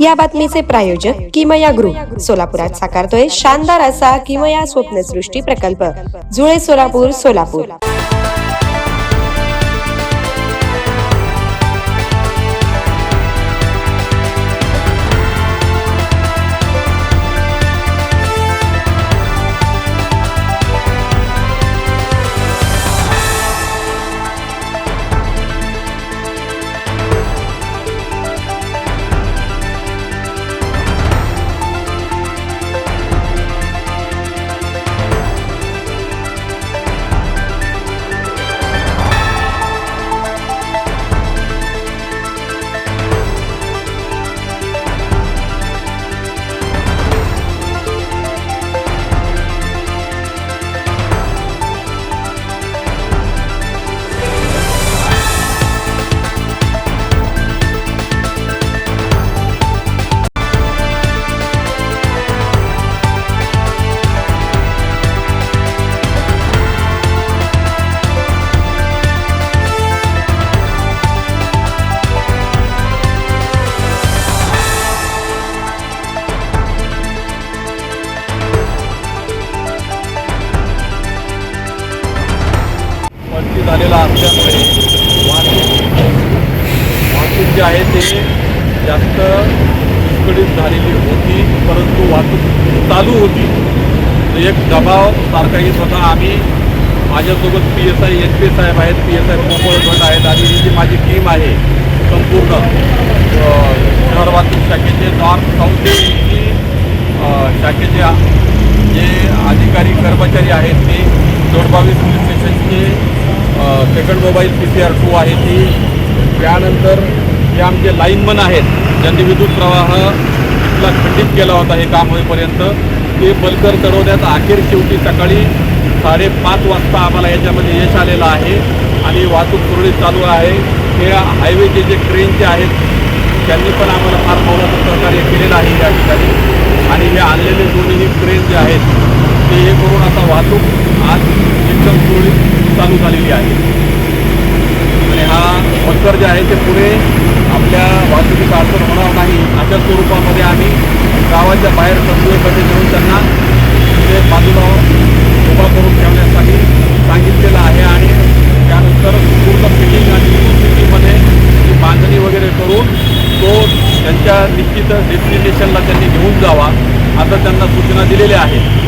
या बातमीचे प्रायोजक किमया ग्रुप. सोलापुरात साकारतोय शानदार असा किमया स्वप्नसृष्टी प्रकल्प. जुळे सोलापूर सोलापूर. पलटी झालेला असल्यामुळे वाहतूक वाहतूक जी आहे ते जास्त विस्कळीत झालेली होती परंतु वाहतूक चालू होती. एक दबाव सारखाही स्वतः आम्ही माझ्यासोबत P S I H P साहेब आहेत. पी एस आय मोकळ गट आहेत आणि ही जी माझी टीम आहे संपूर्ण शहर वाहतूक शाखेचे नॉर्थ साऊथ ही शाखेचे जे अधिकारी कर्मचारी आहेत ते जोडबावी पोलीस स्टेशनचे second mobile P C R two आहे ती. त्यानंतर जे आमचे लाईनमन आहेत ज्यांनी विद्युत प्रवाह इथला खंडित केला होता हे काम होईपर्यंत ते बलकर चढवण्यात अखेर शेवटी सकाळी साडेपाच वाजता आम्हाला याच्यामध्ये यश आलेलं आहे. आणि वाहतूक सुरळीत चालू आहे. हे हायवेचे जे ट्रेनचे आहेत त्यांनी पण आम्हाला फार मोलाचं सहकार्य केलेलं आहे या ठिकाणी. आणि हे आणलेले दोन्ही ट्रेन जे आहेत ते हे करून आता वाहतूक आज एकदम चालू झालेली आहे. आणि हा बंकर जे आहे ते पुढे आपल्या वाहतुकीचा अडचण होणार नाही. अशा स्वरूपामध्ये आम्ही गावाच्या बाहेर तंतुएमध्ये घेऊन त्यांना ते बाजूला उभा करून ठेवण्यासाठी सांगितलेलं आहे आणि त्यानंतर पूर्ण फिटिंग आणि स्थितीमध्ये ती बांधणी वगैरे करून तो त्यांच्या निश्चित डेस्टिनेशनला त्यांनी घेऊन जावा आता त्यांना सूचना दिलेल्या आहेत.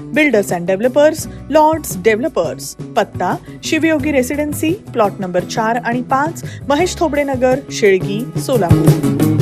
builders and developers Lords developers पत्ता शिवयोगी रेसिडेन्सी प्लॉट नंबर चार आणि पाच महेश थोबडे नगर शेळगी सोलापूर.